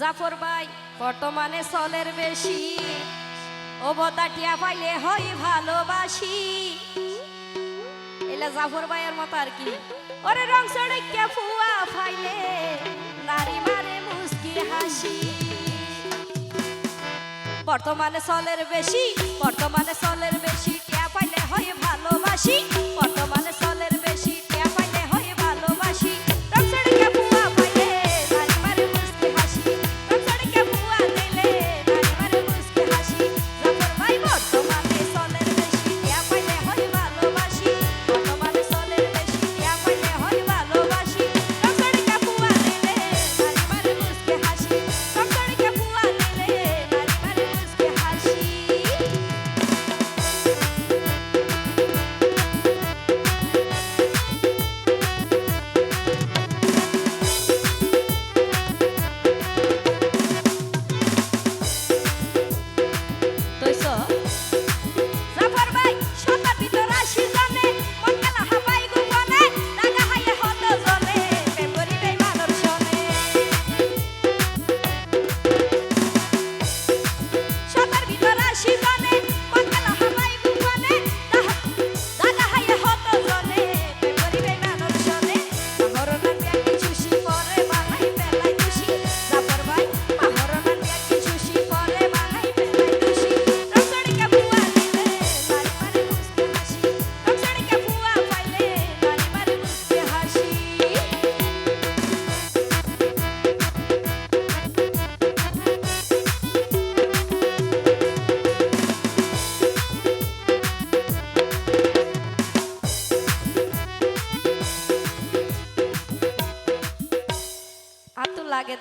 জাফর ভাই, বর্তমানে চলের বেশি। ও বদাটিয়া পাইলে হয় ভালোবাসি। এলা জাফর ভাইয়ের মতো আর কি। ওরে রং সড়কে ফুয়া ফাইলে, নারী মারে মুস্কি হাসি। বর্তমানে চলের বেশি, বর্তমানে চলের বেশি, টিয়া পাইলে হয় ভালোবাসি। বর্তমানে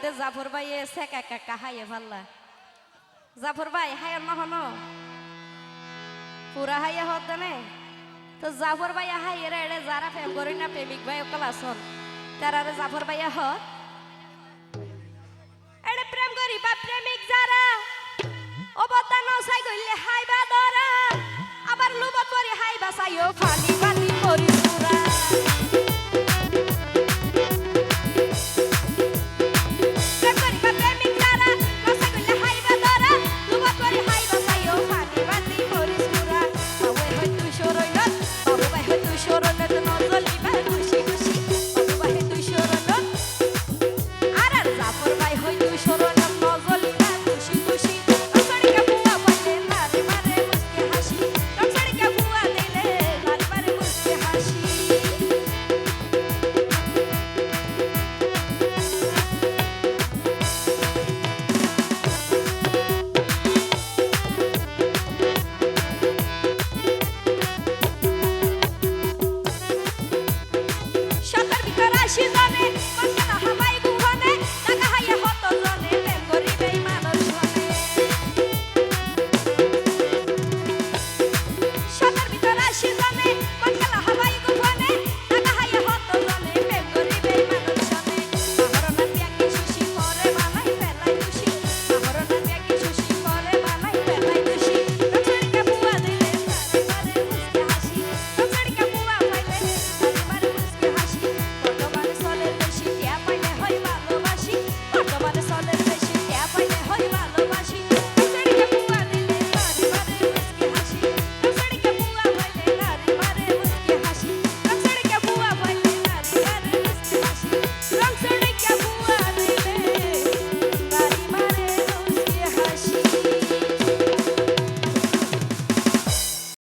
দে জাফর ভাই এসে কাকা কাহাইয়ে ভাল্লা। জাফর ভাই হায়ার নহন পুরা হাইয়া হত নে। তো জাফর ভাই হাইয়ে রে এড়ে যারা প্রেম করি না প্রেমিক ভাই অকল আসন তারারে জাফর ভাই হত। এড়ে প্রেম করি বা প্রেমিক যারা অবদান সাই গইলে হাইবা দরা আবার লুবত পরি হাইবা সাইও Faxina